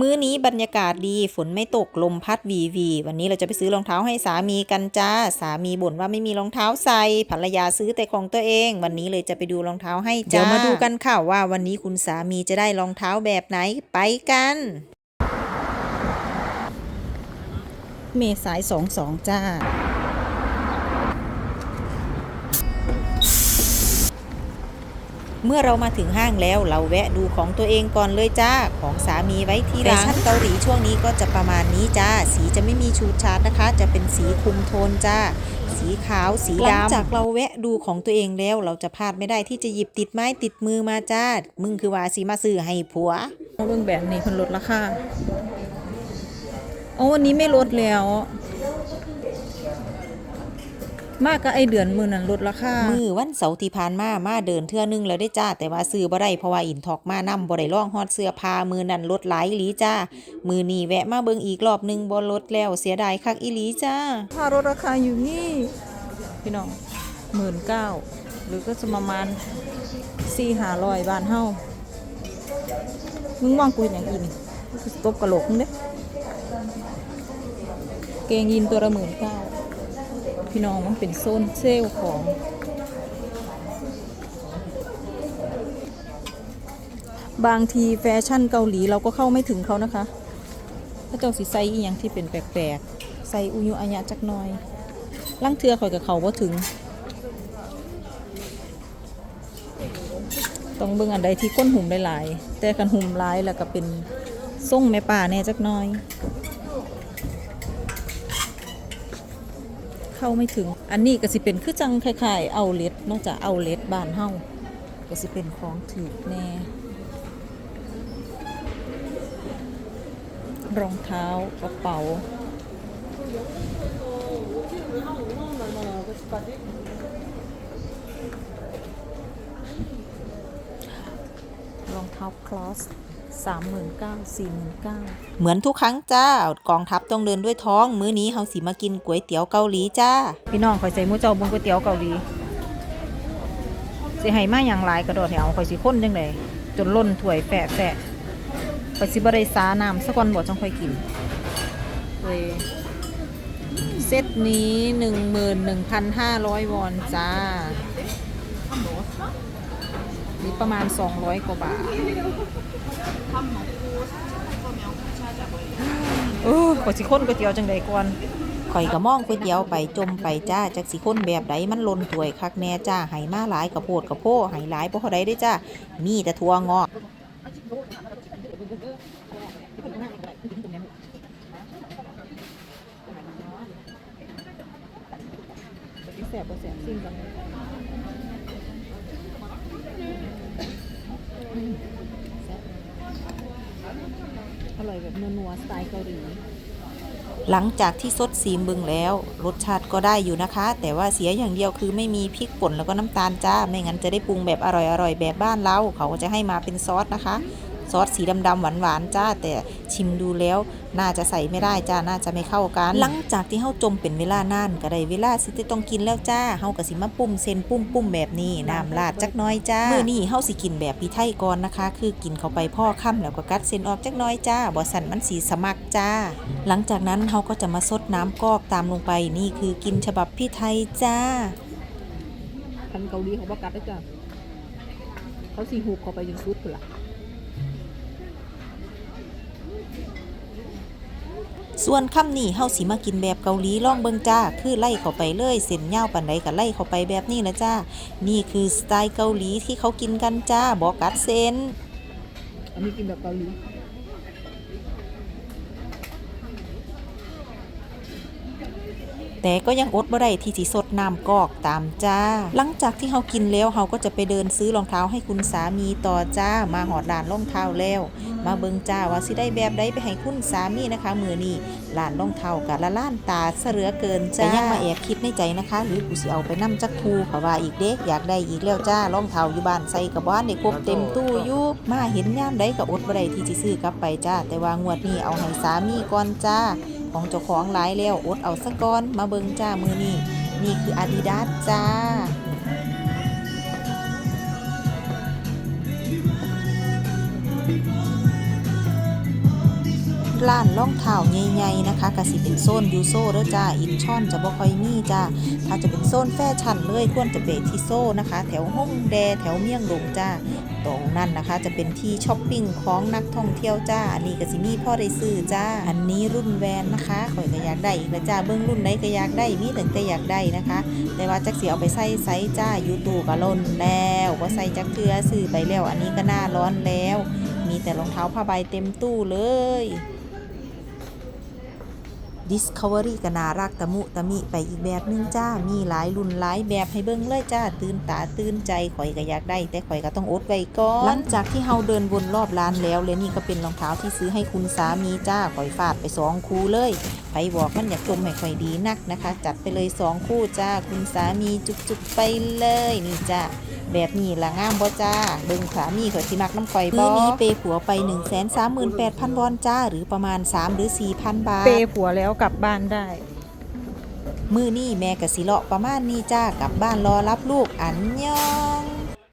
มื้อนี้บรรยากาศดีฝนไม่ตกลมพัดวีวี วันนี้เราจะไปซื้อรองเท้าให้สามีกันจ้า สามีบ่นว่าไม่มีรองเท้าใส่ภรรยาซื้อแต่ของตัวเอง วันนี้เลยจะไปดูรองเท้าให้จ้าเดี๋ยวมาดูกันค่ะว่าวันนี้คุณสามีจะได้รองเท้าแบบไหนไปกัน เมษายสองสองจ้า เมื่อเรามาถึงห้างแล้วเราแวะดูของตัวเองก่อนเลยจ้า ของสามีไว้ที่ร้านแฟชั่นเกาหลีช่วงนี้ก็จะประมาณนี้จ้า สีจะไม่มีชูดชาร์ดนะคะ จะเป็นสีคุมโทนจ้า สีขาวสีดำหลังจากเราแวะดูของตัวเองแล้ว เราจะพลาดไม่ได้ที่จะหยิบติดไม้ติดมือมาจ้า มึงคือว่าสีมาซื้อให้ผัวเอาเบิ่งแบบนี้เพิ่นลดราคาโอ้วันนี้ไม่ลดแล้ว มากก็ไอเดือนมือนั้นลดราคามือวันเสาร์ที่ผ่านมามาเดินเทื่อนึงแล้วได้จ้า แต่ว่าซื้อบ่ได้เพราะว่าอินทอกมานํบ่ได้ลองฮอดเสื้อผ้ามือนั่นลดหลายอีหลีจ้า มือนี้แวะมาเบิ่งอีกรอบหนึงบ่ลดแล้วเสียดายคักอีหลีจ้าถ้ารถราคาอยู่นี่พี่น้องหมื่นเก้าหรือก็จะประมาณสี่หาร้อยบาทเฮามึงว่างกูอย่างอีนี่กูสิตบกระโหลกมึงเด้เกงยีนตัวละหมื่นเก้า พี่น้องมันเป็นโซนเซลล์ของบางทีแฟชั่นเกาหลีเราก็เข้าไม่ถึงเขานะคะพระเจ้าสิใส่อีหยังที่เป็นแปลกๆใส่อุยุอัญะจักน่อยลังเทือข่อยกับเขาว่าถึง ต้องเบิ่งอันใดที่ก้นหุ่มหลายๆ แต่กันหุ่มหลายแล้วก็เป็นส่งแม่ป่าแน่จักน่อย เข้าไม่ถึง อันนี้ก็สิเป็นคือจังคล้ายๆเอาเลดนอกจากเอาเลดบานเฮาก็สิเป็นของถือแน่ รองเท้ากระเป๋า รองเท้าคลอส สามหมื่นเก้าสี่หมื่นเก้าเหมือนทุกครั้งจ้ากองทัพต้องเดินด้วยท้อง มื้อนี้เฮาสิมากินก๋วยเตี๋ยวเกาหลีจ้า พี่น้องข่อยใส่หมูเจ้าบนก๋วยเตี๋ยวเกาหลีสิให้มาอย่างหลายกระโดดแถวข่อยสิข้นจังไดจนล้นถ้วยแฝะแฝะข่อยสิบ่ได้สาน้ำสักวันบ่จังค่อยกินเลยเซตนี้หนึ่งหมื่นหนึ่งพันห้าร้อยวอนจ้า นี่ประมาณสองร้อยกว่าบาทเออข่อยสิข้นก๋วยเตี๋ยวจังไดก่อนข่อยก็มองก๋วยเตี๋ยวไปจมไปจ้าจักสิคนแบบใดมันลนถ้วยคักแน่จ้าไหมาหลายกระโพดกระโพไหหลายบ่เท่าใดเด้อจ้ามีแต่ทัวงอกแสบบ่แสบซิ่งกัน อร่อยแบบนัวๆสไตล์เกาหลีหลังจากที่ซดซีมบึงแล้ว รสชาติก็ได้อยู่นะคะ แต่ว่าเสียอย่างเดียวคือไม่มีพริกป่นแล้วก็น้ำตาลจ้า ไม่งั้นจะได้ปรุงแบบอร่อยๆแบบบ้านเราเขาก็จะให้มาเป็นซอสนะคะ ซอสสีดำๆหวานๆจ้า แต่ชิมดูแล้ว น่าจะใส่ไม่ได้จ้าน่าจะไม่เข้ากัน หลังจากที่เฮาจมเป็นเวลานานก็ได้เวลาสิจะต้องกินแล้วจ้าเฮาก็สิมาปุ่มเส้นปุ่มปุ่มแบบนี้น้ำราดจักหน้อยจ้ามื้อนี้เฮาสิกินแบบพี่ไทยก่อนนะคะ คือกินเข้าไปพ่อค่ำแล้วก็กัดเส้นออกจักหน้อยจ้าบ่สั่นมันสีสมักจ้า หลังจากนั้นเฮาก็จะมาซดน้ำกอกตามลงไปนี่คือกินฉบับพี่ไทยจ้าคันเกาหลีเขาประกาศแล้วจ้ะเขาสีหูบเขาไปจนสุดพุ่นล่ะ ส่วนค่ำนี้เฮาสิมากินแบบเกาหลีล่องเบิงจ้า คือไล่เข้าไปเลยเส้นยาวปานใดก็ไล่เข้าไปแบบนี้นะจ้า นี่คือสไตล์เกาหลีที่เขากินกันจ้าบอกัดเซนอันนี้กินแบบเกาหลี แต่ก็ยังอดบ่ได้ที่สิสดน้ำกอกตามจ้า หลังจากที่เฮากินแล้วเฮาก็จะไปเดินซื้อรองเท้าให้คุณสามีต่อจ้า มาหอดร้านรองเท้าแล้ว มาเบิงจ้าว่าสิได้แบบใดไปให้คุณสามีนะคะมือนี้ร้านรองเท้ากับละล้านตาเสือเกินจ้าแต่ยังมาแอบคิดในใจนะคะ หรือกูสิเอาไปนํจักคูเขาว่าอีกเด็กอยากได้อีกแล้วจ้ารองเท้าอยู่บ้านใส่กับบ้านได้ครบเต็มตู้อยู่มาเห็นยามใดก็อดบ่ได้ที่สิซื้อกลับไปจ้า แต่ว่างวดนี้เอาให้สามีก่อนจ้า ของเจ้าของหลายแล้วอดเอาสะก้อนมาเบิงจ้ามือนี่นี่คืออาดิดาสจ้า ร้านล่องเท้าใหญ่ๆนะคะก็สิเป็นโซนยูโซเด้อจ้าอินช่อนจะบ่ค่อยมีจ้าถ้าจะเป็นโซนแฟชั่นเลยควรจะเปที่โซนะคะ แถวห้องแดแถวเมี่ยงดงจ้าตรงนั้นนะคะ จะเป็นที่ช้อปปิ้งของนักท่องเที่ยวจ้าอันนี้ก็สิมีพ่อได้ซื้อจ้าอันนี้รุ่นแวนนะคะข่อยก็อยากได้อีกแล้วจ้าเบื้องรุ่นไหนก็อยากได้มีแต่แต่อยากได้นะคะ แต่ว่าจักสิเอาไปใส่ไซส์จ้ายูทูก็ล่นแล้วก็ใส่จักเทือซื้อไปแล้ว อันนี้ก็หน้าร้อนแล้ว มีแต่รองเท้าผ้าใบเต็มตู้เลย Discovery ก็น่ารักตะมุตะมิไปอีกแบบหนึงจ้า มีหลายรุ่นหลายแบบให้เบิ่งเลยจ้า ตื่นตาตื่นใจข่อยก็อยากได้ แต่ข่อยก็ต้องอดไว้ก่อน หลังจากที่เฮาเดินวนรอบร้านแล้ว และนี่ก็เป็นรองเท้าที่ซื้อให้คุณสามีจ้า ข่อยฟาดไปสองคู่เลยไผบอกมันอยากจมให้ข่อยดีนักนะคะ จัดไปเลยสองคู่จ้า คุณสามีจุกๆไปเลยนี่จ้า แบบนี้ละงามบ่จ้าเบิ่งสามีข่อยสิมักน้ำข่อยบ่มื้อนี้เปผัวไป 138,000วอนจ้า หรือประมาณ 3 หรือ 4,000 บาท เปย์ผัวแล้วกลับบ้านได้ มือนี่แม่กะสิเลาะประมาณนี้จ้ากลับบ้านรอรับลูกอันยอง